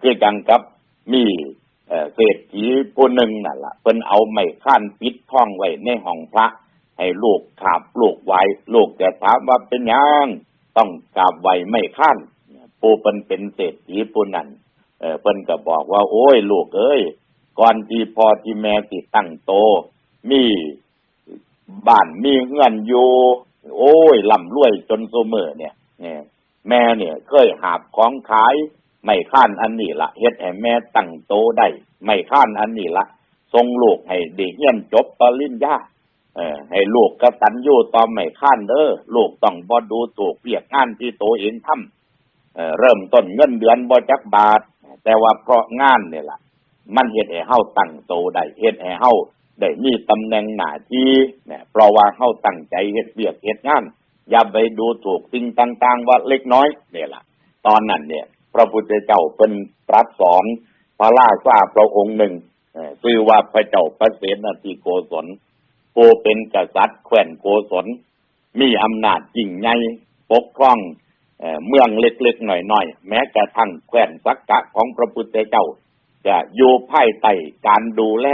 คือจังกับมีเศรษฐีผู้หนึ่งนั่นล่ะเพิ่นเอาไม้ค้นปิดท้องไว้ในห้องพระ ให้ลูกขาบลูกไหวลูกจะถามว่าเป็นยังต้องกราบไหวไม่ค้นผู้เพิ่นเป็นเศรษฐีผู้นั้นเออเพิ่นก็บอกว่า โอ้ย ลูกเอ้ยก่อนที่พ่อที่แม่สิดตั้งโต มีบ้านมีเงื่อนอยู่โอ้ยล่ำรวยจนโซเมอร์เนี่ย เนี่ย แม่เนี่ยเคยหาบของขาย ไม่ข้านอันนี้ละเฮ็ดให้แม่ตั้งโตได้ ไม่ข้านอันนี้ละส่งลูกให้เด็กเรียนจบปริญญาเออให้ลูกกระตัญญูต่อไม่ข้านเด้อลูกต้องบ่ดูถูกเปียกงานที่โตเองทำเออเริ่มต้นเงินเดือนบ่จักบาท แต่ว่าเพราะงานเนี่ยล่ะมันเฮ็ดให้เฮาตั้งโตได้เฮ็ดให้เฮาได้มีตำแหน่งหน้าที่เนี่ยเพราะว่าเฮาตั้งใจเฮ็ดเวียกเฮ็ดงาน อย่าไปดูถูกสิ่งต่าง ๆ ว่าเล็กน้อยเนี่ยล่ะ ตอนนั้นเนี่ย ระพุทธเจ้าเป็นตรัสสอนพระราชาพระองค์หนึ่งเอ่อชื่อว่าพระเจ้าพระเสนาธิโกศลผู้เป็นกษัตริย์แคว้นโกศล มีอำนาจยิ่งใหญ่ปกครองเมืองเล็กๆหน่อยๆ แม้กระทั่งแคว้นสักกะของพระพุทธเจ้า จะอยู่ภายใต้การดูแล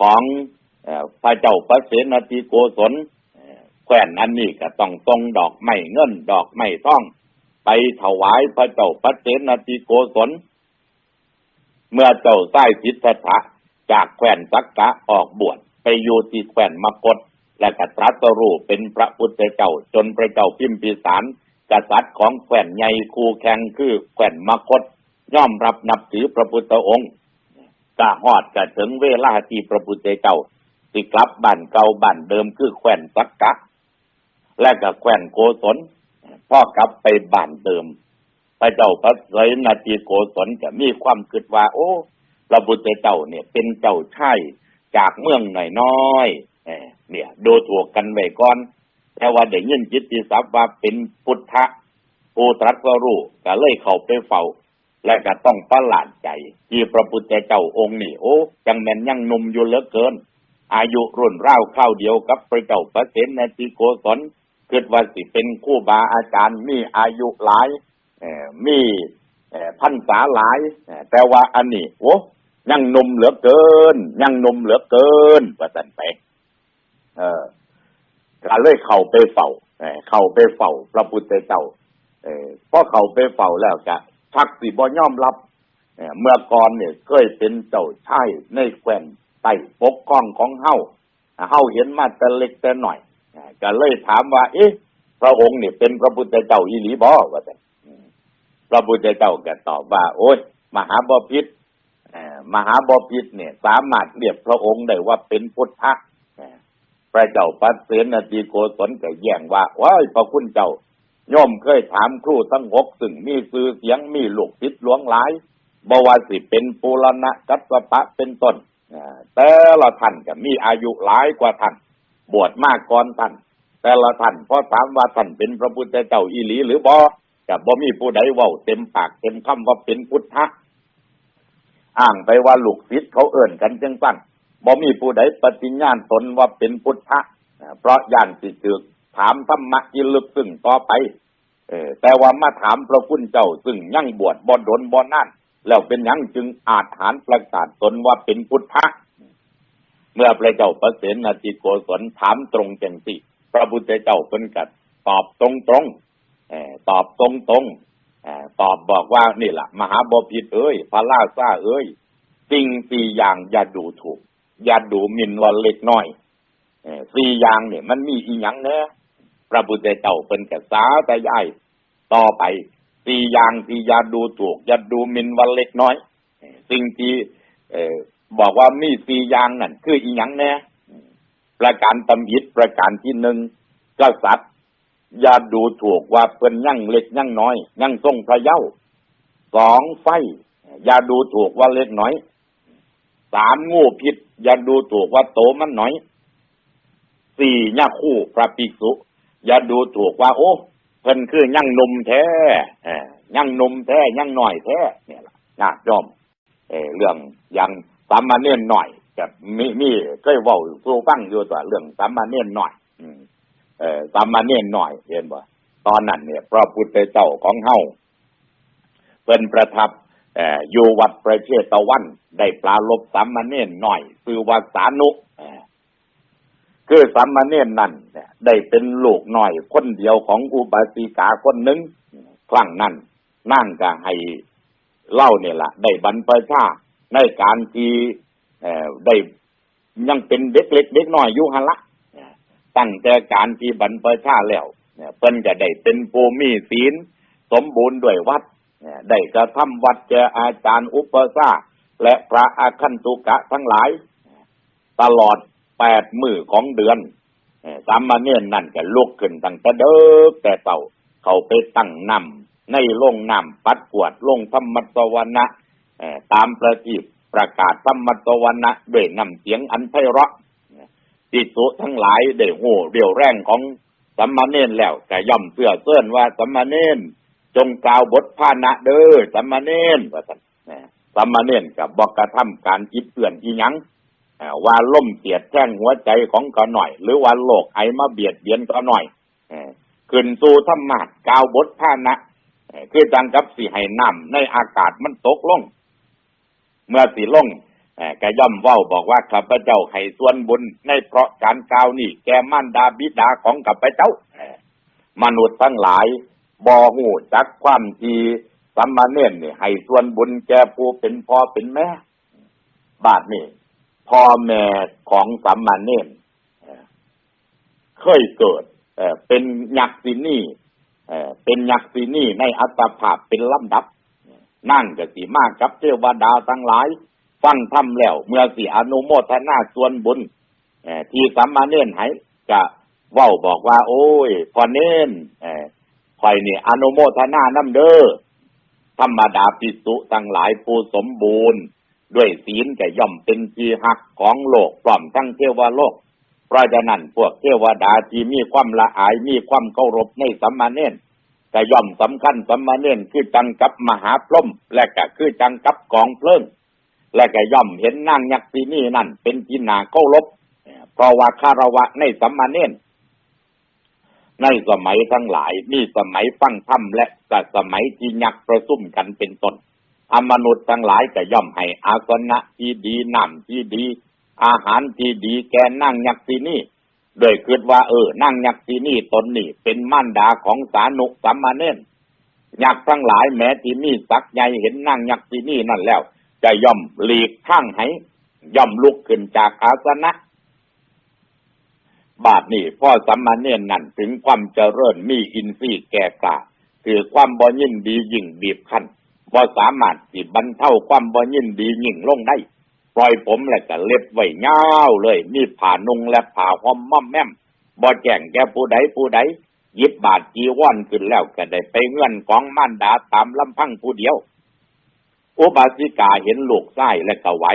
ของพระเจ้าพระเสนาธิโกศลแคว้นอันนี้ก็ต้องต้องดอกไม้เงินดอกไม้ทอง ไปถวายพระเจ้าพระเสนาธิโกศล เมื่อเจ้าใต้จิตถะจากแคว้นสักกะออกบวชไปอยู่ที่แคว้นมกฏและก็ตรัสรู้เป็นพระพุทธเจ้าจนพระเจ้าพิมพิสาร กษัตริย์ของแคว้นใหญ่คู่แข่งคือแคว้นมกฏย่อมรับนับถือพระพุทธองค์กะฮอดกะถึงเวลาที่พระพุทธเจ้าสิกลับบ้านเก่าบ้านเดิมคือแคว้นสักกะ และก็แคว้นโกศล พ่อกลับไปบ้านเดิม พระเจ้าพระเสยนาทีโกศลจะมีความคิดว่า โอ้พระพุทธเจ้าเนี่ย เป็นเจ้าชายจากเมืองหน่อยน้อยเนี่ยดูถูกกันไว้ก่อน แต่ว่าได้ยินจิตติศัพว่าเป็นพุทธะผู้ตรัสรู้ก็เลยเข้าไปเฝ้า และก็ต้องประหลาดใจ ที่พระพุทธเจ้าองค์นี่โอ้จังแม่นยังหนุ่มอยู่เหลือเกิน อายุรุ่นราวเข้าวเดียวกับพระเจ้าพระเสนาธิโกศล คิดว่าสิเป็นคู่บาอาจารย์มีอายุหลายมีพันษาหลาย แต่ว่าอันนี้โอ้ยังนมเหลือเกิน ยังนมเหลือเกินว่าสันไป เออก็เลยเข้าไปเฝ้าเอ่อเข้าไปเฝ้าพระพุทธเจ้าเออพอเข้าไปเฝ้าแล้วก็ชักสิบ่ยอมรับเมื่อก่อนเนี่ยเคยเป็นเจ้าชายในแคว้นใต้ปกครองของเฮาเฮาเห็นมาแต่เล็กแต่หน่อย ก็เลยถามว่า เอ๊ะ พระองค์เนี่ยเป็นพระพุทธเจ้าอีหลีบ่ว่าแต่พระพุทธเจ้าก็ตอบว่า โอ้ยมหาบพิตรเอ่อมหาบพิตรเนี่ย สามารถเรียกพระองค์ได้ว่าเป็นพุทธะพระเจ้าปัสเสนาทีโกศลก็แย้งว่าว้ายพระคุณเจ้าย่อมเคยถามครูทั้งหกซึ่งมีสื่อเสียงมีลูกศิษย์หลวงหลายบวาสิเป็นปุรณะกัสปะเป็นต้นแต่ละท่านก็มีอายุหลายกว่าท่าน บวชมากก่อนท่านแต่ละท่านพอถามว่าท่านเป็นพระพุทธเจ้าอีหลี หรือบ่กับบ่มีผู้ใดเว้าเต็มปากเต็มคำว่าเป็นพุทธะอ้างไปว่าลูกศิษย์เขาเอิ่นกันจังสั้นบ่มีผู้ใดปฏิญญาณตนว่าเป็นพุทธะเพราะย่านสิถึกถามธรรมะที่ลึกซึ้งต่อไปเออแต่ว่ามาถามพระคุณเจ้าซึ่งยั่งบวชบ่ดนบ่นั่นแล้วเป็นยังจึงอาจหารประกาศตนว่าเป็นพุทธะ เมื่อพระเจ้าประเสนาธิโกศลถามตรงจังสิพระพุทธเจ้าเป็นกัดตอบตรงตรงตอบตรงตรงตอบบอกว่านี่แหละมหาบพิตรเอ้ยพระราชาเอ้ยสิ่งสี่อย่างอย่าดูถูก อย่าดูหมิ่นว่าเล็กน้อยเอ่อสี่อย่างเนี่ยมันมีอีหยังเนะพระพุทธเจ้าเป็นกัสาแต่ยายต่อไปสี่อย่างที่อย่าดูถูกอย่าดูหมิ่นว่าเล็กน้อย สิ่งที่ บอกว่ามีสี่อย่างนั่นคืออีหยังแน่ประการตำอิดประการที่หนึ่งกษัตริย์อย่าดูถูกว่าเป็นยั่งเล็กยั่งน้อย ยั่งทรงพระเย้าสองไฟอย่าดูถูกว่าเล็กน้อยสามงูพิษอย่าดูถูกว่าโตมันน้อยสี่ย่าคู่พระภิกษุ อย่าดูถูกว่า โอ้เพิ่นคือยั่งนมแท่ยั่งนมแท้ยั่งหน่อยแท้เนี่ยล่ะญาติโยมเอเรื่องยัง สามมาเนียนหน่อยกับมีมีเคยเว้าสู่ฟังอยู่ตัวเรื่องสามมาเนียนหน่อย อืมเออสามมาเนียนหน่อยเห็นบ่ตอนนั้นเนี่ยพระพุทธเจ้าของเฮาเพิ่นประทับเอ่ออยู่วัดประเชตะวัน ได้ปลาลบสามาเณรหน่อยคือว่าสานุเออคือสามเณรนั่นเนี่ยได้เป็นลูกหน่อยคนเดียวของอุบาสิกาคนหนึ่งครั้งนั้นนั่งก็ให้เล่าเนี่ยละได้บรรพชา ในการที่ได้ยังเป็นเด็กเล็กเด็กน้อยอยู่หันละตั้งแต่การที่บรรพชาแล้วเพิ่นจะได้เป็นภูมิศีล สมบูรณ์ด้วยวัดได้กระทำวัดแก่อาจารย์อุปสาและพระอาคันตุกะทั้งหลาย ตลอดแปดมือของเดือนสามเณรนั่นก็ลุกขึ้นตั้งแต่เด็กแต่เต่าเขาไปตั้งนำในโรงนำปัดกวดลงธรรมสวรรณะ ตามประทีปประกาศธรรมสวรรณะด้วยน้ำเสียงอันไพเราะติสุทั้งหลายได้หูเรียวแรงของสัมมาเนนแล้วก็ย่อมเสื่อเสื่อนว่าสัมมาเนนจงกล่าวบทพานะเด้อสัมมาเนนว่าสันสัมมาเนนกับบอกกระทำการอิดเอื่อนอีหยังว่าล่มเสียดแท่งหัวใจของเขาหน่อย หรือว่าโลกไอมาเบียดเบียนเขาหน่อยขึ้นสู่ธรรมะกล่าวบทพานะเอ่อคือจังกับสีให้น้ำในอากาศมันตกลง เมื่อสีลงเอ่อก็ย่อมเว้าบอกว่าข้าพเจ้าให้ส่วนบุญในเพราะการกล่าวนี่แกมารดาบิดาของข้าพเจ้ามนุษย์ทั้งหลายบ่หูจักความทีสัมมาเนนนี่ให้ส่วนบุญแกผู้เป็นพ่อเป็นแม่ บาดนี่พ่อแม่ของสัมมาเนนเอ่อเคยเกิดเป็นยักษ์สินี่เอ่เป็นยักษ์สินี่ในอัตภาพเป็นลำดับ นั่นก็สิมากกับเทวดาทั้งหลาย ฟังทำแล้ว เมื่อสิอนุโมทนาส่วนบุญที่สัมมาเน่นให้จะเว้าบอกว่า โอ้ยพอเน่นเอ่อคอยนี่อนุโมทนาน้ำเด้อธรรมดาปิสุทั้งหลายผู้สมบูรณ์ ด้วยศีลก็ย่อมเป็นที่หักของโลกพร้อมทั้งเทวโลกเพราะฉะนั้นพวกเทวดาที่มีความละอายมีความเคารพในสัมมาเน่น ก็ย่อมสำคัญสมาเนื่นคือจังกับมหาพรหมและก็คือจังกับกองเพลิงและก็ย่อมเห็นนางยักษ์สีนี่นั่น เป็นที่นาเคารพเพราะว่าคารวะในสัมมาเน่นในสมัยทั้งหลายมีสมัยฟังธรรมและก็สมัยที่ยักษ์ประซุ่มกันเป็นต้นอมนุษย์ทั้งหลายก็ย่อมให้อาสนะที่ดีน้ำที่ดี อาหารที่ดีแก่นางยักษ์สีนี่ โดยคิดว่าเออ นั่งยักษ์ที่นี่ตนนี่เป็นม่านดาของสานุสัมมาเนนยักษ์ทั้งหลายแม้ที่มีสักใหญ่เห็นนั่งยักษ์ที่นี่นั่นแล้ว จะย่อมหลีกข้างให้ย่อมลุกขึ้นจากอาสนะ บาทนี่พ่อสัมมาเนนนั่นถึงความเจริญมีอินทรีย์แก่กล้าคือความบ่ยินดียิ่งบีบคั้นบ่สามารถสิบรรเทาความบ่ยินดียิ่งลงได้ ปล่อยผมและก็เล็บไว้ยาวเลย มีผ่านุงและผ่าหอมม่อมแม่มบ่แจ้งแกผู้ใดผู้ใดยิบบาทจีวรขึ้นแล้วก็ได้ไปเงื่อนของมารดาตามลำพังผู้เดียว อุบาสิกาเห็นลูกไส้และก็ไหว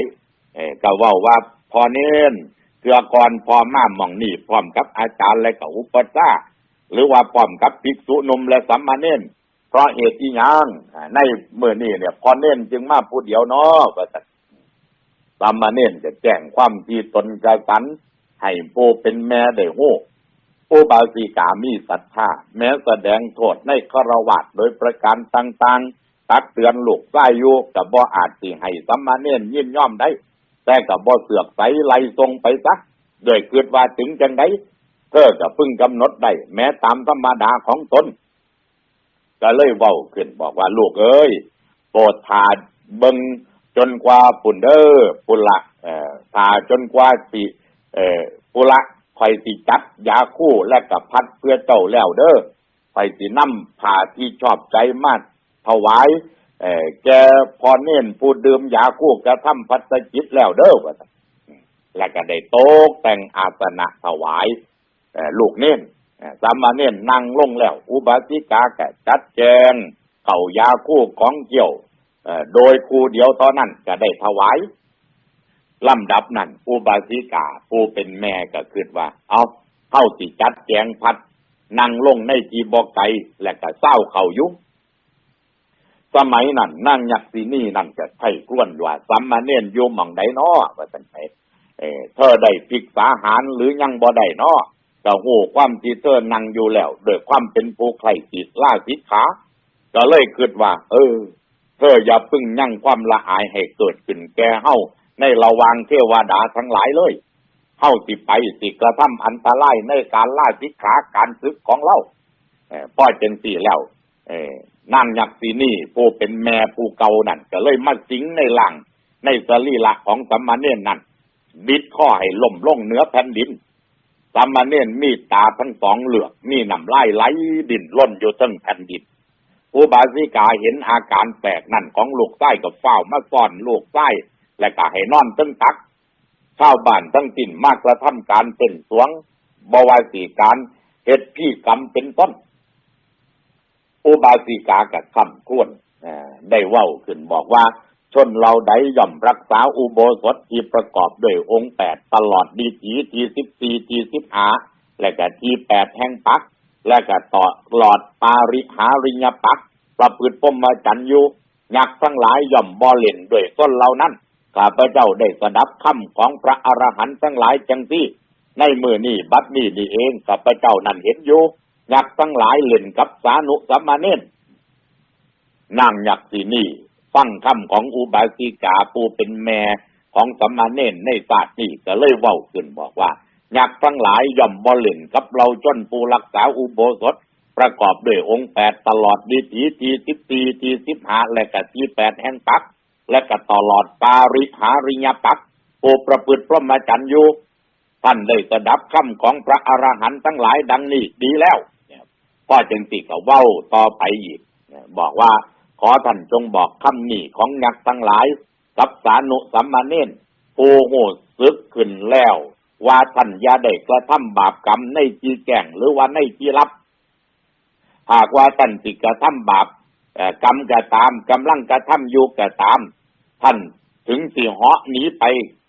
เออก็ว่าว่าพอเน้นเกือก่อนพอมาหม่องนี่พร้อมกับอาจารย์และก็อุปสาหรือว่าพร้อมกับภิกษุนมและสัมมาเน้นเพราะเหตุที่ยังในเมื่อนี้เนี่ย พอเน้นจึงมาผู้เดียวเนาะก็สั สามเณรจะแจ้งความที่ตนกระสัน ให้ผู้เป็นแม่ได้หู้ผู้บาสิกามีศรัทธาแม้แสดงโทษในคารวะโดยประการต่างๆ ตักเตือนลูกไส้อยู่กับบ่อาจสิให้สามเณรยินย่อมได้ แต่กับบ่เสือกใสไล่ทรงไปซักโดยคิดว่าถึงจังไดเธอก็พึงกำหนดได้แม้ตามธรรมดาของตนก็เลยเว้าขึ้นบอกว่าลูกเอ้ยโปรดทาเบิง จนกว่าปุ่นเดอร์ปุละเอ่อตาจนกว่าสิเอ่อปุละคอยสิจัดยาคู่และกับพัดเพื่อเจ้าแล้วเด้อคอยสินำผ่าที่ชอบใจมากถวายเอ่อแกพอเน้นผู้ดื่มยาคู่กระทำพัฒจิตแล้วเด้อว่าและก็ได้โต๊ะแต่งอาสนะถวายลูกเน้นสามาเณรนั่งลงแล้ว อุบาสิกาแกจัดแจงเข่ายาคู่ของเกี่ยว โดยครูเดียวตอนนั้นก็ได้ถวายลำดับนั้นอุบาสิกาผู้เป็นแม่ก็คิดว่า เอาเข้าสิจัดแจงพัดนั่งลงในจีบอกไก่และก็เศร้าเข่าอยุสมัยนั้นนั่งยักษ์สีนี่นั่นก็ไข้กล้วนว่าสัมมาเนียนโยมหม่องใดน้อว่าสันไปเอเธอได้ภิกษาหารหรือยังบ่ได้น้อก็หูความที่เธอนั่งอยู่แล้วโดยความเป็นผู้ใครจิตล่าสิขา ก็เลยคิดว่า เออ เธออย่าพึ่งยั่งความละอายให้เกิดขึ้นแก่เฮาในระวางเทวดาทั้งหลายเลยเฮาสิไปสิกระทำอันตรายในการล่าสิกขาการซึกของเราเอ่อพ่อจังสี่แล้วเออนางยักษ์สีนี่ผู้เป็นแม่ผู้เก่านั่นก็เลยมาสิงในหลังในสรีระของสัมมาเนนนั่นบิดข้อให้ล่มลงเหนือแผ่นดินสัมมาเนนมีตาทั้งสองเหลือกมีน้ำลายไหลดินล้นอยู่ทั้งแผ่นดิน ผู้บาสิกาเห็นอาการแปลกนั่นของลูกไส้กับเฝ้ามาซ่อนลูกไส้และก็ให้นอนตึงตักชาวบ้านทั้งติ่นมากกระทำการเป็นสวงบวาสีการเฮ็ดพี่กรรมเป็นต้น อุบาสิกากับคำควนได้เว้าขึ้นบอกว่า ชนเราใดย่อมรักษาอุโบสถที่ประกอบด้วยองค์แปดตลอดดีทีทีสิบสี่ทีสิบหาและก็ทีแปดแห่งปัก และก็ต่อหลอดปาริหาริยปักประพฤติพรหมจันยูยักษ์ทั้งหลายย่อมบ่เล่นด้วยต้นเหล่านั้นข้าพเจ้าได้สดับคำของพระอรหันต์ทั้งหลายจังที่ ในมือนี่บัดนี้นี่เองข้าพเจ้านั่นเห็นอยู่ยักษ์ทั้งหลายเล่นกับสานุสัมมาเนนนางยักษ์สีนี่ฟังคำของอุบาสิกาผู้เป็นแม่ของสัมมาเนนในศาสตร์นี่ก็เลยเว้าขึ้นบอกว่า ยักษ์ทั้งหลายย่อมบ่เล่นกับเราจนผู้รักษาอุโบสถ ประกอบด้วยองค์แปดตลอดดีทีทีสิบสี่ทีสิบห้าและก็ทีแปดแห่งปัก และก็ตลอดปาริหาริยปักผู้ประพฤติพรหมจรรย์อยู่ท่านได้สดับคำของพระอรหันต์ทั้งหลายดังนี้ดีแล้วพ่อจึงติก็เว้าต่อไปอีกบอกว่าขอท่านจงบอกคำนี้ของยักษ์ทั้งหลาย กับสานุสัมมาเนนผู้หูซึกขึ้นแล้ว ว่าท่านยาได้กระทำบาปกรรมในที่แก่งหรือว่าในที่ลับ หากว่าท่านสิกระทำบาปกรรมก็ตามกำลังกระทำอยู่ก็ตาม ท่านถึงสิเหาะหนีไป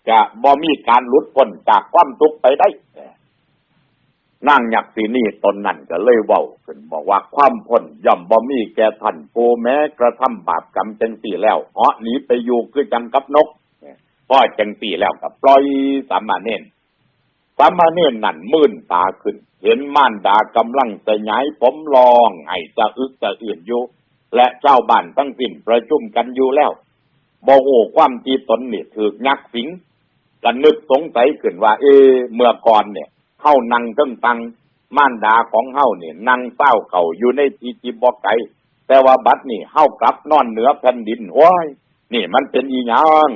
จะบ่มีการหลุดพ้นจากความทุกข์ไปได้นั่งหยักสีนี่ตนนั่นก็เลยเว้าขึ้นบอกว่าความพ้นย่อมบ่มีแก่ท่านผู้แม้กระทำบาปกรรมจังสี่แล้วเหาะหนีไปอยู่คือจังกับนกพ่อจังสี่แล้วก็ปล่อยสามมาเน้น สามาเน้นนั่นมื่นตาขึ้น เห็นม่านดากำลังสยายผมลองให้จะอึกจะอื่นอยู่ และเจ้าบ้านตั้งสิ้นประชุมกันอยู่แล้วบ่โหความที่ตนนี่ถือยักสิงก็นึกสงสัยขึ้นว่า เอ เมื่อก่อนเนี่ยเฮานั่งตึ้งตังม่านดาของเฮาเนี่ยนั่งเศร้าเข่าอยู่ในที่จีบกไกแต่ว่าบัดนี่เฮากลับนอนเหนือแผ่นดินโอ้ยนี่มันเป็นอีหยัง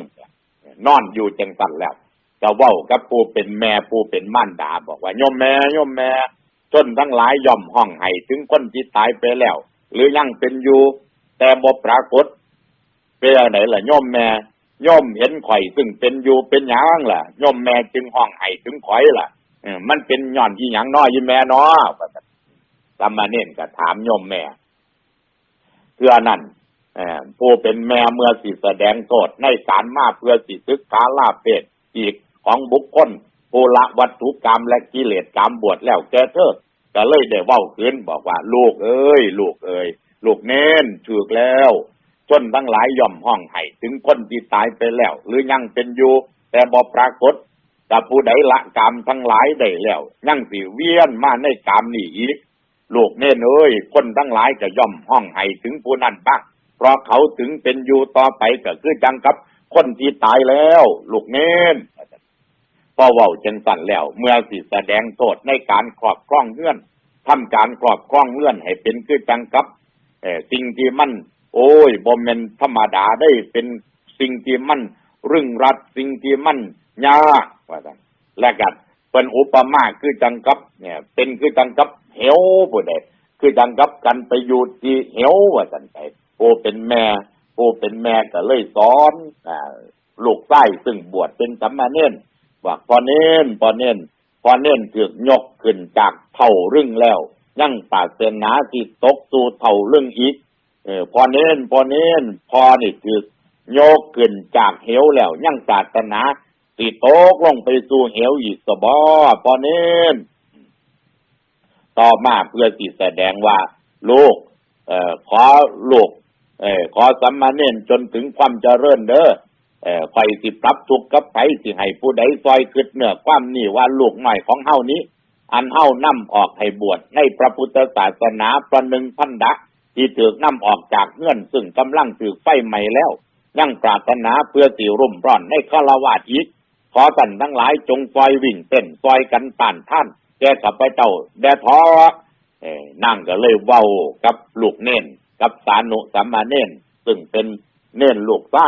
นอนอยู่จังสันแล้ว จะเว้ากับผู้เป็นแม่ผู้เป็นม่านดาบอกว่าโยมแม่โยมแม่จนทั้งหลายย่อมห้องไห้ถึงคนที่ตายไปแล้ว หรือยังเป็นอยู่ แต่บ่ปรากฏเป็นอะไรล่ะโยมแม่โยมเห็นข่อยซึ่งเป็นอยู่เป็นหยังล่ะโยมแม่จึงห้องไห้ถึงข่อยล่ะมันเป็นย้อนที่หยังน้อยยี่แม่นาะสามาเน้นก็ถามโยมแม่เพื่อนั่นผู้เป็นแม่เมื่อสิแสดงโทษในการมาเพื่อสิศึกษาลาเพศอีก ของบุคคลผู้ละวัตถุกรรมและกิเลสกรรมบวชแล้วแกเธอก็เลยได้เว้าขึ้นบอกว่า ลูกเอ้ย ลูกเอ้ยลูกเน้นถูกแล้วจนทั้งหลายย่อมห้องไห้ถึงคนที่ตายไปแล้ว หรือยังเป็นอยู่ แต่บ่ปรากฏแต่ผู้ใดละกรรมทั้งหลายได้แล้ว ยังสิเวียนมาในกรรมนี่อีกลูกเน่นเอ้ยคนทั้งหลายจะย่อมห้องไห้ถึงผู้นั้นบ้างเพราะเขาถึงเป็นอยู่ต่อไปก็คือจังกับ คนที่ตายแล้ว ลูกเน่น พอเว้าจังสั่นแล้ว เมื่อสิแสดงโทษในการครอบครองเงื่อนทำการครอบครองเงื่อนให้เป็นคือจังกับเออสิ่งที่มัน โอ้ยบ่แม่นธรรมดาได้เป็นสิ่งที่มันรึงรัดสิ่งที่มันยากว่าซั่นและกันเป็นอุปมาคือจังกับเนี่ยเป็นคือจังกับเหวผู้ใดคือจังกับกันไปอยู่ที่เหวว่าซั่นไปโอเป็นแม่โอเป็นแม่ก็เลยสอนอ่าลูกไส้ซึ่งบวชเป็นสัมมาเนน ว่าพอเน้นพอเน้นพอเน้นถือยกขึ้นจากเท่ารึ่งแล้ว ยังปากเสนาที่ตกสู่เท่ารึ่งอีกเออพอเน้นพอเน้นพอนี่คือยกขึ้นจากเหวแล้ว ยังศาสนาสิตกลงไปสู่เหวอีกสบอพอเน้นต่อมาเพื่อสิแสดงว่าลูกเอ่อขอลูกเอ่อขอสัมมาเน้นจนถึงความเจริญเด้อ เอ่อไฟสิปรับทุกข์กับไผสิให้ผู้ใดซอยคิดเหนือความนี่ว่าลูกหน่อยของเฮานี้ อันเฮานำออกให้บวชในพระพุทธศาสนาประหนึ่งพันดะที่ถูกนำออกจากเงื่อนซึ่งกำลังถูกไฟไหม้แล้ว ยังปรารถนาเพื่อสิรุ่มร่อนในฆราวาสอีกขอท่านทั้งหลายจงซอยวิ่งเต้นซอยกันต้านท่านแกกับพระเจ้าแดท้อเอ้นั่งก็เลยเว้ากับลูกเน่นกับสานุสัมมาเน่นซึ่งเป็นเน่นลูกใต้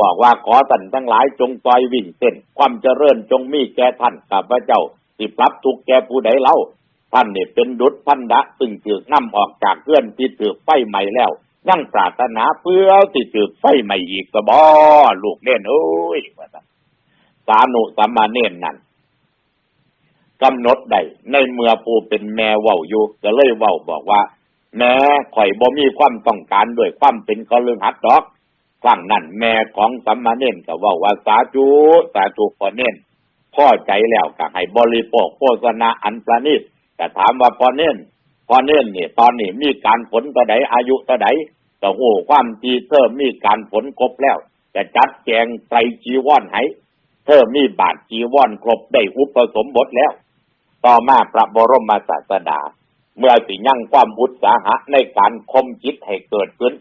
บอกว่าขอท่านทั้งหลายจงซอยวิ่งเต้น ความเจริญจงมีแก่ท่านกับพระเจ้าสิปรับทุกแก่ผู้ใดเล่า ท่านเนี่เป็นดุจพันดะซึ่งถือกนำออกจากเพื่อนที่ถือกไฟใหม่แล้วยังปรารถนาเพื่อที่ถือกไฟใหม่อีกกระบอลูกเน่นเอ้ยว่าซั่นสานุสัมมาเน่นนั่นกำหนดได้ในเมื่อผู้เป็นแม่เว้าอยู่ก็เลยเว้าบอกว่า แม่ข่อยบ่มีความต้องการด้วยความเป็นกลือหัดดอก ครั้งนั้นแม่ของสัมมาเน่นก็ว้าว่าสาธุสาธุพอเน่นพ่อใจแล้วก็ให้บริโภคโฆษณาอันประณีตก็ถามว่าพอเน่นพอเน่นนี่ตอนนี้มีการผลตะไดอายุตะไดก็โอ้ความทีเธอมีการผลครบแล้วจะจัดแจงไตรจีวรให้เธอมีบาทจีวรครบได้อุปสมบทแล้ว ต่อมาพระบรมศาสดา เมื่อสิยั่งความอุตสาหะในการคมจิตให้เกิดขึ้น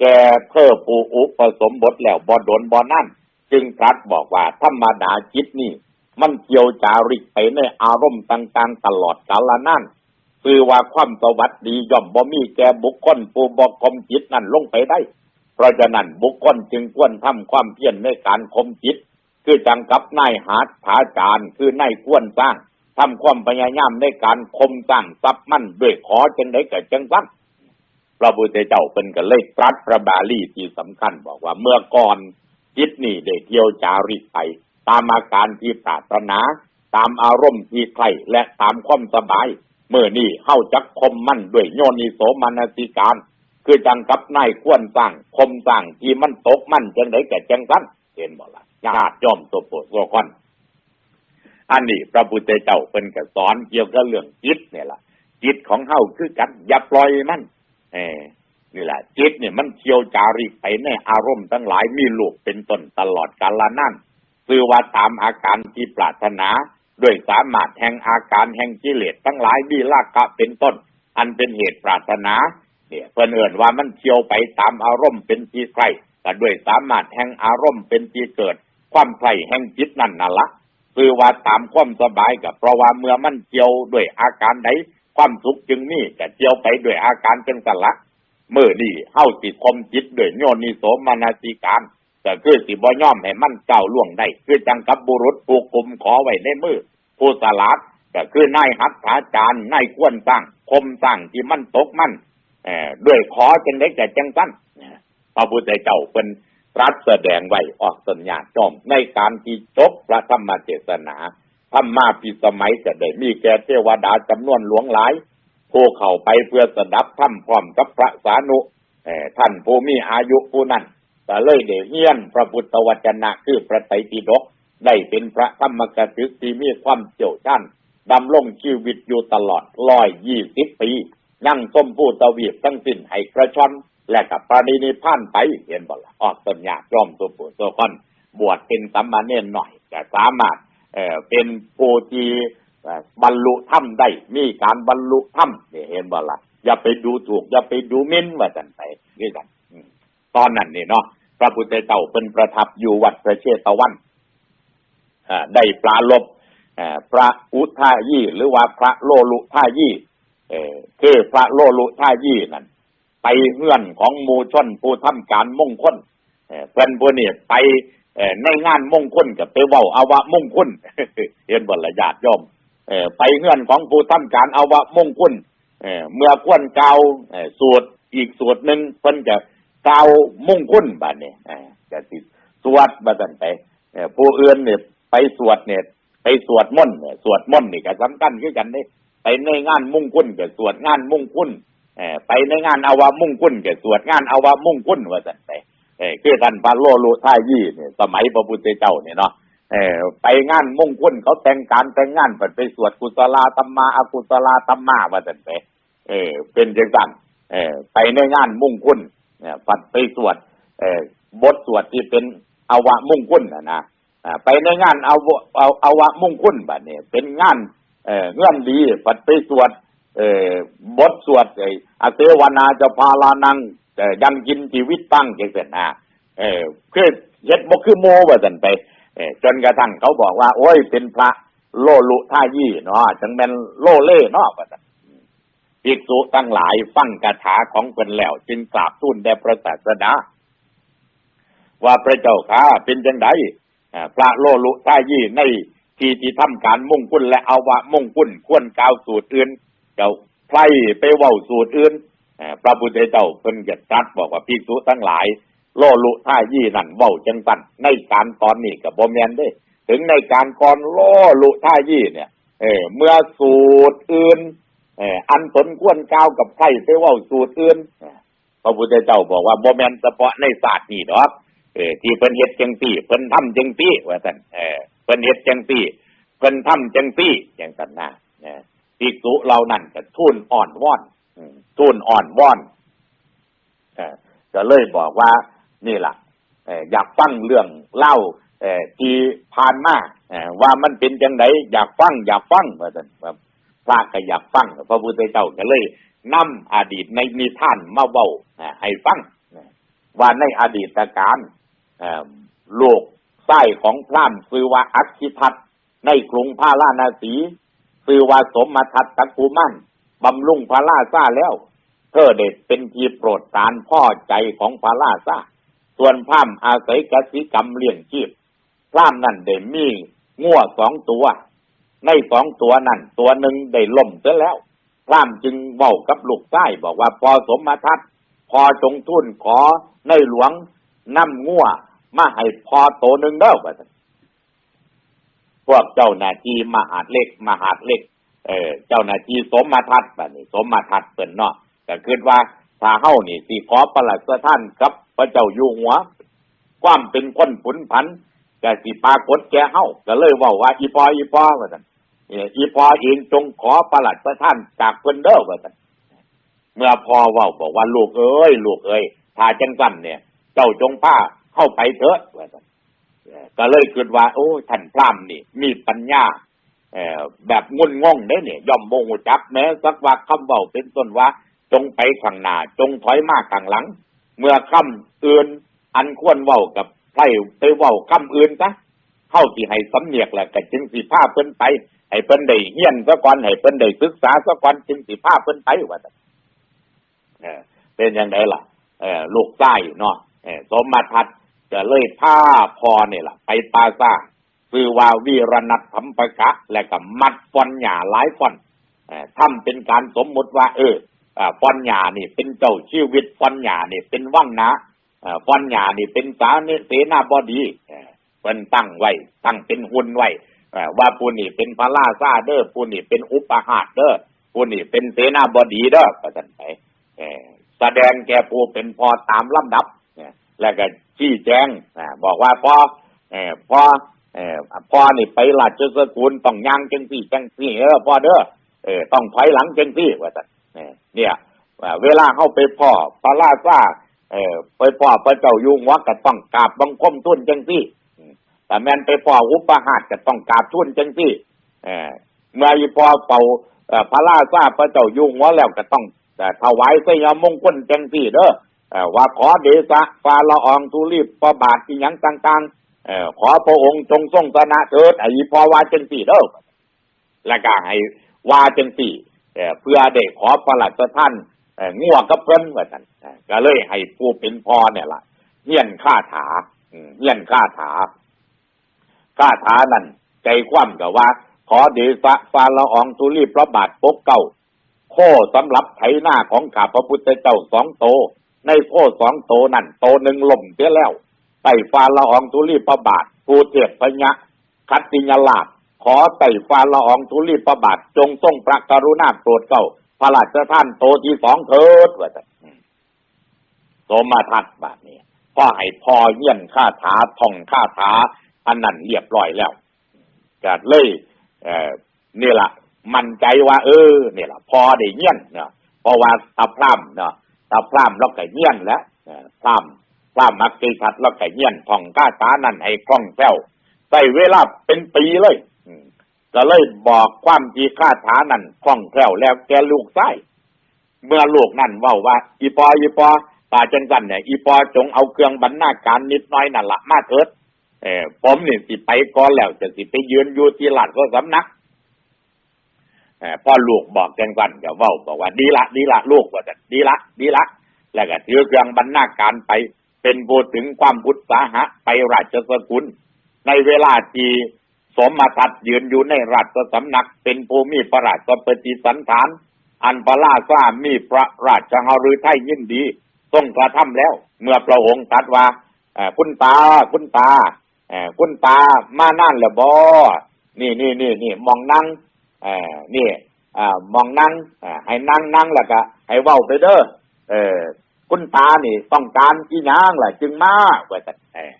แกเพื่อปูอุปสมบทแล้วบ่โดนบ่นั่น จึงตรัสบอกว่าธรรมดาจิตนี่ มันเกี่ยวจาริกไปในอารมณ์ต่างๆ ตลอดกาลนั่นคือว่าความสวัสดีย่อมบ่มีแก่บุคคลผู้บ่คมจิตนั่นลงไปได้ เพราะฉะนั้นบุคคลจึงควรทำความเพียรในการคมจิต คือจังกับนายหาดผาจารคือนายควรสร้างทำความพยายามในการคมสร้างทรัพย์มั่นด้วยขอจังได้กับจังสั้น พระพุทธเจ้าเป็นกันเลยตรัสพระบาลีที่สำคัญบอกว่าเมื่อก่อนจิตนี่ได้เที่ยวจาริกไป ตามอาการที่ปรารถนา ตามอารมณ์ที่ใครและตามความสบาย เมื่อนี่เข้าจักคมมั่นด้วยโยนิโสมนสิการ คือจังกับนายควรสร้างคมสร้างที่มันตกมั่นจังไดแก่จังสั้นเห็นบอกละญาติยอมตัวโปรดตัวคอนอันนี้พระพุทธเจ้าเป็นก็สอนเกี่ยวกับเรื่องจิตเนี่ยล่ะจิตของเฮาคือกันอย่าปล่อยมัน เอนี่แหละ จิตเนี่ยมันเที่ยวจาริกไปในอารมณ์ทั้งหลายมีลูกเป็นต้นตลอดกาลนั่นคือว่าตามอาการที่ปรารถนา ด้วยสามารถแห่งอาการแห่งกิเลสทั้งหลายมีลากกะเป็นต้น อันเป็นเหตุปรารถนา เนี่ยเพิ่นเอิ่นว่ามันเที่ยวไปตามอารมณ์เป็นที่ใครแต่ด้วยสามารถแห่งอารมณ์เป็นที่เกิด ความใครแห่งจิตนั่นน่ะละคือว่าตามความสบายกับเพราะว่าเมื่อมันเกี่ยวด้วยอาการใด ความสุขจึงมีแต่เกี่ยวไปด้วยอาการเป็นสละเมื่อนี่เฮาสิคมจิตด้วยโยนิโสมนาสิการก็คือสิบ่ย่อมให้มันเก้าล่วงได้คือจังกับบุรุษผู้กุมขอไว้ในมือผู้สลัดก็คือนายหัตถาจารย์นายควรสร้างคมสร้างที่มันตกมันเอ่อด้วยขอจังได้แก่จังสั้นพระพุทธเจ้าเป็นรัฐแสดงไว้ออกสัญญาจอมในการที่จบพระธรรมเทศนา ธรรมาพิสมัยจะได้มีแก่เทวดาจำนวนหลวงหลายผู้เข้าไปเพื่อสดับธรรมพร้อมกับพระสานุเอ่อท่านผู้มีอายุผู้นั้นก็เลยได้เฮียนพระพุทธวจนะคือพระไตรปิฎกได้เป็นพระธรรมกถึกที่มีความเจียวชันดำรงชีวิตอยู่ตลอดร้อยยี่สิบปียังส้มผู้ตะวีบทั้งสิ้นให้กระชอนและกับปรินิพานไปเห็นบ่ละออกต้นยากย่อมตัวปู่ตัวคอนบวชเป็นสัมมาเนนหน่อยแต่สามารถ เป็นผู้ที่บรรลุธรรมได้ มีการบรรลุธรรมนี่เห็นบ่ละอย่าไปดูถูก อย่าไปดูมินว่าจันไปนี่กันตอนนั้นนี่เนาะพระพุทธเจ้าเป็นประทับอยู่วัดพระเชตวันได้ปลาลบพระอุทายี่ หรือว่าพระโลลุท่ายี่คือพระโลลุท่ายี่นั่นไปเฮื่อนของมูชนผู้ทำการมงคลเอ่อเพิ่นผู้นี่ไป ในงานมงคลกับไปเว้าอาวะมงคลเห็นบ่ละญาตยมเอ่อไปเฮือนของผู้ทำการอาวะมงคลเอ่อเมื่อควรกาวสวดอีกสวดหนึ่งเพิ่นจะกาวมงคลบัดนี้เอ่อจะสิสวดบัดนั้นไปเอ่ผู้อื่นเนี่ยไปสวดเนี่ยไปสวดมนต์เนี่ยสวดมนต์นี่ก็สำคัญคือกันเด้ไปในงานมงคลก็สวดงานมงคลเอ่อไปในงานอาวามุ่งคุ้นแกสวดงานอาวามุ่งคุ้นว่าสันไป เออคือท่านพระโลลุท่ายี่เนี่ยสมัยพระพุทธเจ้าเนี่ยเนาะเออไปงานมุ่งคุ้นเขาแต่งการแต่งงานเปิดไปสวดกุศลาธรรมาอกุศลาธรรมาว่าสันไปเออเป็นจังสันเออไปในงานมุ่งคุ้นเนี่ยปัดไปสวดเออบทสวดที่เป็นอาวะมุ่งคุ้นนะนะอ่าไปในงานอาวะเอาอาวะมุ่งคุ้นบัดเนี่ยเป็นงานเออเงื่อนดีปัดไปสวดเออบทสวดไอ้อาเสวนาจะพาลานัง ยังกินชีวิตตั้งจังซั่นนะเออคือเฮ็ดบ่คือโมว่าซั่นไปเออจนกระทั่งเขาบอกว่า โอ้ยเป็นพระโลลุท่ายี่เนาะจังแม่นโลเล่เนาะว่าซั่นภิกษุทั้งหลายฟังคาถาของเพิ่นแล้ว จึงกราบทูลแด่พระศาสดาว่าพระเจ้าข้าเป็นจังไดพระโลลุท่ายี่ในที่ที่ทำการมุ่งคุณและอาวะมุ่งคุณควรกล่าวสูตรอื่นเจ้าไพรไปเว้าสูตรอื่น พระพุทธเจ้าเพิ่นจะตรัสบอกว่าภิกษุทั้งหลาย โลลุท่ายี่นั่นเว้าจังสันในการตอนนี้ก็บ่แมนเด้ ถึงในการก่อนโลลุท่ายี่เนี่ย เออเมื่อสูตรอื่นเอออันสนควรกล่าวกับไพร่ไปว้าสูตรอื่นพระพุทธเจ้าบอกว่าบ่แมนเฉพาะในศาสตร์นี้ดอกเออที่เพิ่นเฮ็ดจังซี่เพิ่นทำจังซี่ว่าซั่นเออเพิ่นเฮ็ดจังซี่เพิ่นทำจังซี่จังซั่นนะเออภิกษุเรานั่นก็ทูลอ่อนว่อน ทูลอ่อนว่อนเอ่อก็เลยบอกว่า นี่ล่ะเอ่ออยากฟังเรื่องเล่าเอ่อที่ผ่านมาเอ่อว่ามันเป็นจังไดอยากฟัง อยากฟังว่าซั่นพระก็อยากฟังพระพุทธเจ้าก็เลยนำอดีตในนิทานมาเว้าเอ่อให้ฟังว่าในอดีตการโลกใต้ของพรานซือว่าอัคคิทัตในกรุงพาราณสีคือว่าสมมาทัตตะกูมั่น บำรุงพระราชาแล้ว เธอเด็ดเป็นทีโปรดตานพ่อใจของพระราชาส่วนพร่ามอาศัยกสิกรรมเลี้ยงชีพพร่ามนั่นได้มีงัวสองตัว ในสองตัวนั่นตัวหนึ่งได้ล่มเสียแล้วพร่ามจึงเว้ากับลูกใต้บอกว่าพอสมมาทัตพอจงทุนขอในหลวงนำงัวมาให้พอโตหนึ่งเด้อพวกเจ้าหน้าที่มหาดเล็กมหาดเล็ก เออเจ้าหน้าที่สมมาทัดแบบนี้ สมมาทัดเปิ่นเนาะก็คิดว่าถ้าเฮ้านี่สิขอประหลัดสถานกับ พระเจ้าอยู่หัว ความเป็นคนผุนผันก็สิปากฏแก่เฮ้าก็เลยว้าว่า อีพออีพอว่าซั่นอออีพอเองจงขอประหลัดสถานจากเพิ่นเด้อว่าซั่นเมื่อพอว้าบอกว่าลูกเอ้ยลูกเอ้ยถ้าจังซั่นเนี่ย เจ้าจงพาเข้าไปเถิดว่าซั่นก็เลยคิดว่า โอ้ท่านพรามนี่ มีปัญญา แบบงุนงงได้เนี่ยย่อมโมโหจับแม้สักว่าคำเบาเป็นต้นว่า จงไปข้างหน้าจงถอยมากข้างหลัง เมื่อคำอื่นอันควรเว้ากับไพร่ไปเว้าคำอื่นซะเข้าที่ให้สำเนียกแหละก็จึงสิพาเพิ่นไป ให้เพิ่นได้เฮียนซะก่อนให้เพิ่นได้ศึกษาซะก่อนจึงสิพาเพิ่นไปว่าเออเป็นอยังไงล่ะเออลูกใต้เนาะเออสมมาทัดก็เลยพาพอเนี่ยล่ะ ไปปาซา คือว่าวีรนัทธรรมปะกะ และก็มัดฟอนหยาหลายฟอนเอ่อทำเป็นการสมมุติว่าเออฟอนหยานี่เป็นเจ้าชีวิตฟอนหยานี่เป็นว่างนะฟอนหยานี่เป็นสาเนสนาบดีเป็นตั้งไว้ ตั้งเป็นหุ่นไว้ว่าผู้นี่เป็นพระราชาเด้อผู้นี่เป็นอุปหาเด้อผู้นี่เป็นเสนาบดีเด้อก็ท่านไปแสดงแก่ผู้เป็นพอตามลำดับแล้วก็ชี้แจงบอกว่าพอพอ เออพ่อนี่ไปราสกุลต้องย่างจังสี่จังสี่เออพ่อเด้อเออต้องถอยหลังจังสี่ว่าซั่เนี่ยเวลาเข้าไปพ่อพระราชาเออไปพ่อพระเจ้าอยู่หัวก็ต้องกราบบังคมทุ่นจังสี่แต่แมนไปพ่ออุปหาสก็ต้องกราบทุ่นจังสี่เออเมื่ออีพอเป่าพระราชาพระเจ้าอยู่หัวแล้วก็ต้องเอ่ถวายเสยมงคลจังสี่เด้ออว่าขอเดชะฟาละอองทุลีปประบาทที่ยังต่างๆ ขอพระองค์จงทรงสนะเถิดไอ้พอว่าจังสี่เด้อแล้วก็ให้ว่าจังสี่เอ่อเพื่อได้ขอประหลัดท่านเอ่องัวกับเพิ่นว่าซั่นก็เลยให้ผู้เป็นพ่อเนี่ยล่ะเฮียนคาถาเฮียนคาถาคาถานั่นใจคว่ำกับว่า ขอเดชะฟาละอองทุลีพระบาทปกเก้าโคสำหรับไถหน้าของข้าพระพุทธเจ้าสองโต ในโคสองโตนั่นโตหนึ่งล่มเสียแล้ว ไต่ฟ้าละอองทุลีพระบาทภูเทพพญะคัตติยลาภขอไต่ฟ้าละอองทุลีพระบาทจงทรงพระกรุณาโปรดเก้าพระราชท่านโตที่สองเถิดว่าจะสมาทัดบาทนี้พ่อให้พ่อเยี่ยนคาถาท่องคาถาอันนั้นเรียบร้อยแล้วก็เลยเออนี่ล่ะมั่นใจว่า เออเนี่ยล่ะพอได้เงี้ยนเนาะเพราะว่าตาพร่ำเนาะตาพร่ำแล้วก็เงี้ยนแล้วพร่ำ พร่ำมักตีชัดแล้วก็เงี้ยนท่องก้าตานั่นให้คล่องแคล่วใช้เวลาเป็นปีเลยก็เลยบอกความจีคาถานั่นคล่องแคล่วแล้วแกลูกไส้เมื่อลูกนั่นว่าว่า อีปออีปอตาจังสันเนี่ยอีปอจงเอาเครื่องบรรณาการนิดน้อยนั่นละมาเถิดเออผมนี่สิไปก่อนแล้วจะสิไปยืนอยู่ที่หลัดก็สำนักเออพ่อลูกบอกจังสันก็เว้าบอกว่าดีละดีละลูกว่าจะดีละดีละแล้วก็ถือเครื่องบรรณาการไป เป็นพูดถึงความพุทธสาหะไปราชสกุล ในเวลาที่สมมาทัดยืนอยู่ในราชสำนักเป็นภูมิพระราชปฏิสันฐาน อันพระราชามีพระราชหฤทัยยินดีทรงกระทำแล้ว เมื่อพระองค์ตรัสว่าคุณตาคุณตาเอ่อคุณตามานั่นแล้วบอนี่นี่นี่นี่มองนั่งเอ่อนี่อ่ามองนั่งอ่าให้นั่งนั่งแล้วก็ให้เว้าไปเด้อเออ คุณตานี่ ต้องการอีหยังล่ะ จึงมาว่าแต่นเออ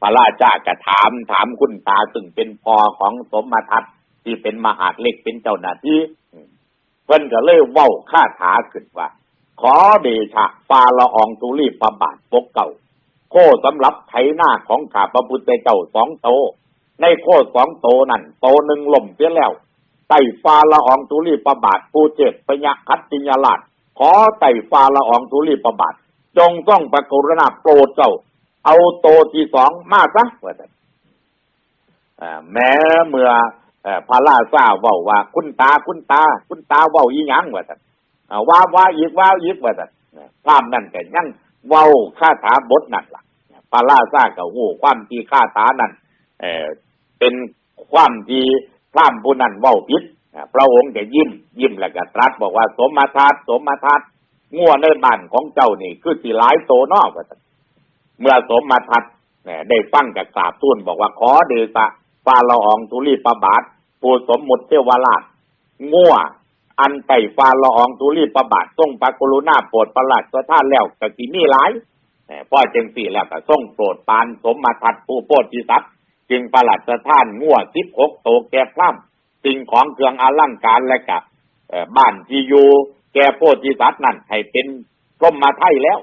พระราชาก็ถามถามคุณตาซึ่งเป็นพ่อของสมมาทัตที่เป็นมหาเล็กเป็นเจ้าหน้าที่เพิ่นก็เลยเว้าคาถาขึ้นว่า ขอเดชะฟาละอองตุลีประบาทปกเก่า โคสำหรับไถหน้าของข้าพระพุทธเจ้าสองโต ในโคสองโตนั่นโตหนึ่งล่มเสียแล้วไต่ฟาละอองตุลีประบาทผู้เจ็ดพญาคัตติยาลาด ขอไต่ฟาละอองตุลีประบาทจงต้องประกรณาโปรดเจ้า เอาโตที่สองมาซะว่าแต่แม้เมื่อพระราชาเว้าว่า คุณตาคุณตา คุณตาเว้าอีหยังว่าแต่อาว่าว่าอีกว่าอีกว่าแต่นภาพนั่นก็ยังเว้าคาถาบทนั่นล่ะพระราชาก็ฮู้ความที่คาถานั้นเเป็นความที่พรามผู้นั้นเว้าผิด พระองค์ก็ยิ้มยิ้มแล้วก็ตรัสบอกว่า สมมาทาตสมมาทาตงัวในบ้านของเจ้านี่ คือสิหลายโตนอกเมื่อสมมาทัดเนี่ยได้ฟังกับกราบทูลบอกว่าขอเดชะฟาละอองทุลีประบาทผู้สมมุติเทวราชงัวอันไต่ฟาละอองทุลีประบาททรงปากรุณาโปรดประหลาดสถานแล้วกสิมีหลายพ่อเจงสี่แล้วก็ทรงโปรดปานสมมาทัดผู้โพธิสัตว์จึงประหลาดสถานงัวสิบหกโตแก่พร่ำ สิ่งของเครื่องอลังการและกับบ้านที่อยู่แก่โพธิสัตว์นั่นให้เป็นพรมมาไทยแล้ว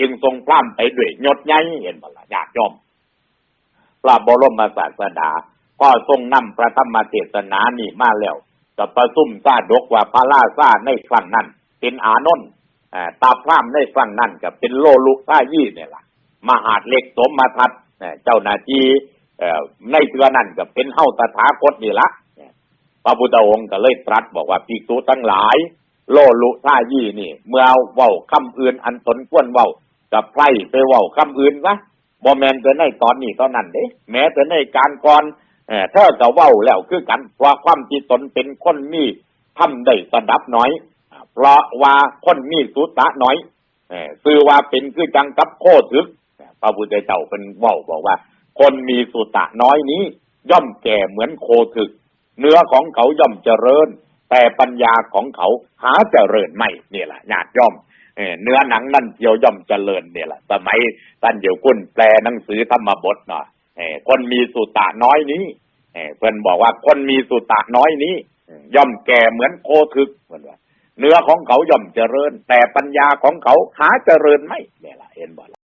จึงทรงพร่ำไปด้วยยศใหญ่เห็นบ่ละญาติโยมพระบรมศาสดา ก็ทรงนำพระธรรมเทศนานี่มาแล้วกับประซุ่มซาดกว่าพระราชาในครั้งนั้น เป็นอานนท์ตาพร่ำในครั้งนั้นก็เป็นโลลุท่ายี่เนี่ยล่ะมหาดเล็กสมมาทัดเจ้านาที่เอ่อในเทือนั้นก็เป็นเฮาตถาคตนี่ละ พระพุทธองค์ก็เลยตรัสบอกว่าภิกษุทั้งหลาย โลลุท่ายี่นี่ เมื่อเว้าคำอื่นอันสนควรเว้ากับไพร่ไปเว้าคำอื่นซะบ่แมนแต่ในตอนนี้เท่านั้นเด้แม้แต่ในการก่อนเออเธอก็เว้าแล้วคือกันเพราะความที่ตนเป็นคนมีทำได้สดับน้อย เพราะว่าคนมีสุตะน้อยเออคือว่าเป็นคือจังกับโคถึกพระพุทธเจ้าเป็นเว้าบอกว่า คนมีสุตะน้อยนี้ ย่อมแก่เหมือนโคถึก เนื้อของเขาย่อมเจริญ แต่ปัญญาของเขาหาเจริญไม่นี่แหละญาติย่อมเอเนื้อหนังนั่นเจียวย่อมเจริญเนี่ยแหละสมัยท่านเดียวกุ้นแปลหนังสือธรรมบทเนาะเอ่คนมีสุตะน้อยนี้เอเพื่อนบอกว่าคนมีสุตะน้อยนี้ ย่อมแก่เหมือนโคทึกเพื่อนว่า เนื้อของเขาย่อมเจริญ แต่ปัญญาของเขาหาเจริญไม่เนี่ยแหละเห็นบ่